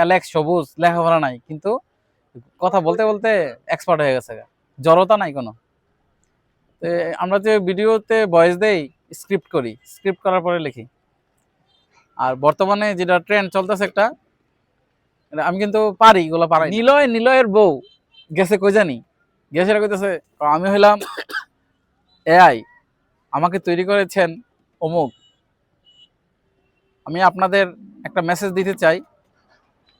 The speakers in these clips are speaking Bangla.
অ্যালেক্স সবুজ লেখাপড়া নাই কিন্তু কথা বলতে বলতে এক্সপার্ট হয়ে গেছে জড়তা নাই কোনো। তো আমরা যে ভিডিওতে ভয়েস দেই স্ক্রিপ্ট করি স্ক্রিপ্ট করার পরে লিখি। আর বর্তমানে যেটা ট্রেন্ড চলতেছে একটা আমি কিন্তু পারি এগুলো পারি নিলয় নিলয়ের বউ। গেছে কই জানি? গেছে কইতেছে আমি হইলাম এআই আমাকে তৈরি করেছেন অমুক। আমি আপনাদের একটা মেসেজ দিতে চাই।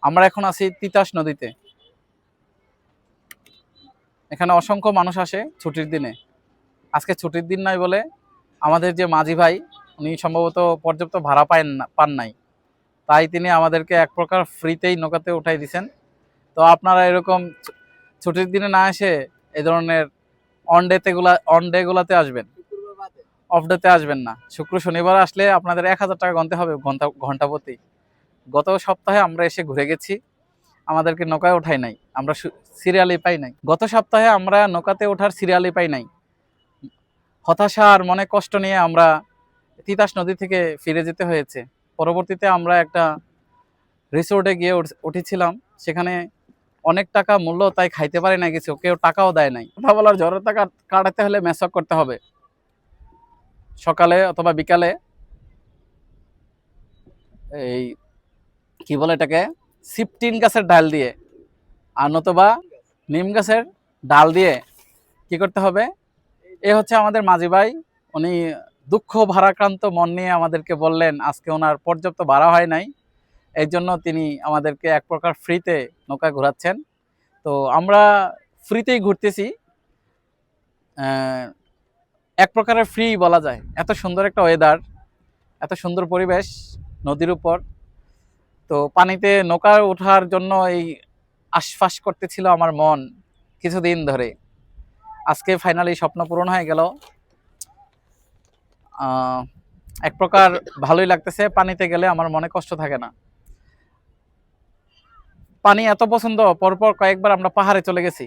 আমরা এখন আছি তিতাস নদীতে। এখানে অসংখ্য মানুষ আসে ছুটির দিনে। আজকে ছুটির দিন নাই বলে আমাদের যে মাঝি ভাই উনি সম্ভবত পর্যাপ্ত ভাড়া পায় না পান নাই। তাই তিনি আমাদেরকে এক প্রকার ফ্রিতেই নৌকাতে উঠাই দিছেন। তো আপনারা এরকম ছুটির দিনে না এসে এই ধরনের অন ডেতে গুলা অন ডে গুলাতে আসবেন। অফ ডেতে আসবেন না। শুক্র শনিবার আসলে আপনাদের এক হাজার টাকা গন্তে হবে ঘণ্টা ঘণ্টা প্রতি। গত সপ্তাহে আমরা এসে ঘুরে গেছি। আমাদেরকে নৌকায় ওঠাই নাই। আমরা সিরিয়ালই পাই নাই। গত সপ্তাহে আমরা নৌকাতে ওঠার সিরিয়ালই পাই নাই। হতাশা আর মনে কষ্ট নিয়ে আমরা তিতাস নদী থেকে ফিরে যেতে হয়েছে। পরবর্তীতে আমরা একটা রিসোর্টে গিয়ে উঠেছিলাম। সেখানে অনেক টাকা মূল্য তাই খাইতে পারে না কিছু। কেউ টাকাও দেয় নাই। কথা বলার জড়তা কাট- কাটাতে হলে মেসক করতে হবে। সকালে অথবা বিকালে এই কি বলে এটাকে? সিপটিন গাছের ডাল দিয়ে। আর নতুবা নিম গাছের ডাল দিয়ে কি করতে হবে? এ হচ্ছে আমাদের মাঝি ভাই। উনি দুঃখ ভারাক্রান্ত মন নিয়ে আমাদেরকে বললেন, আজকে ওনার পর্যাপ্ত ভাড়া হয় নাই। এই জন্য তিনি আমাদেরকে এক প্রকার ফ্রিতে নৌকা ঘোরাচ্ছেন। তো আমরা ফ্রিতেই ঘুরতেছি। এক প্রকারের ফ্রি বলা যায়। এত সুন্দর একটা ওয়েদার এত সুন্দর পরিবেশ, নদীর উপর। তো পানিতে নৌকা ওঠার জন্য এই আশফাস করতেছিল আমার মন কিছুদিন ধরে। আজকে ফাইনালি স্বপ্ন পূরণ হয়ে গেল। এক প্রকার ভালোই লাগতেছে পানিতে গেলে আমার মনে কষ্ট থাকে না। পানি এত পছন্দ পরপর কয়েকবার আমরা পাহাড়ে চলে গেছি।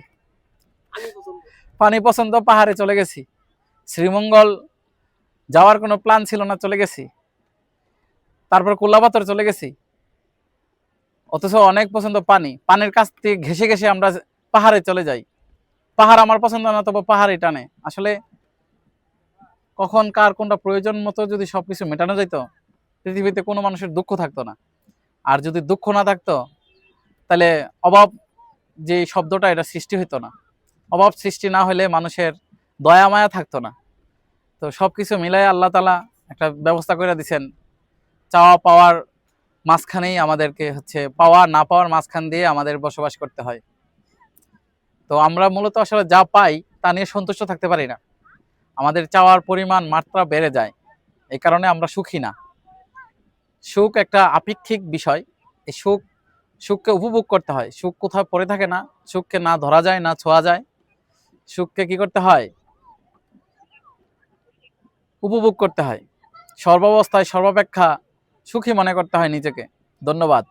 পানি পছন্দ? পাহাড়ে চলে গেছি। শ্রীমঙ্গল যাওয়ার কোনো প্ল্যান ছিল না চলে গেছি। তারপর কুল্লাপাতর চলে গেছি। অথচ অনেক পছন্দ পানি। পানির কাছ থেকে ঘেসে ঘেসে আমরা পাহাড়ে চলে যাই। পাহাড় আমার পছন্দ না, তবে পাহাড়ই টানে। আসলে কখন কার কোনটা প্রয়োজন মতো যদি সবকিছু মেটানো যেত পৃথিবীতে কোনো মানুষের দুঃখ থাকতো না। আর যদি দুঃখ না থাকতো, তাহলে অভাব যে শব্দটা, এটা সৃষ্টি হতো না। অভাব সৃষ্টি না হলে মানুষের দয়া মায়া থাকতো না। তো সব কিছু মিলাই আল্লাহ তালা একটা ব্যবস্থা করে দিছেন, চাওয়া পাওয়ার মাঝখানেই আমাদেরকে হচ্ছে পাওয়া না পাওয়ার মাঝখান দিয়ে আমাদের বসবাস করতে হয়। তো আমরা মূলত আসলে যা পাই তা নিয়ে সন্তুষ্ট থাকতে পারি না। আমাদের চাওয়ার পরিমাণ, মাত্রা বেড়ে যায়। এই কারণে আমরা সুখী না। সুখ একটা আপেক্ষিক বিষয়। এই সুখ, সুখকে উপভোগ করতে হয়। সুখ কোথাও পড়ে থাকে না। সুখকে না ধরা যায়, না ছোঁয়া যায়। সুখকে কি করতে হয়? উপভোগ করতে হয়। সর্বাবস্থায় সর্বাপেক্ষা সুখী মনে করতে হয় নিজেকে। ধন্যবাদ।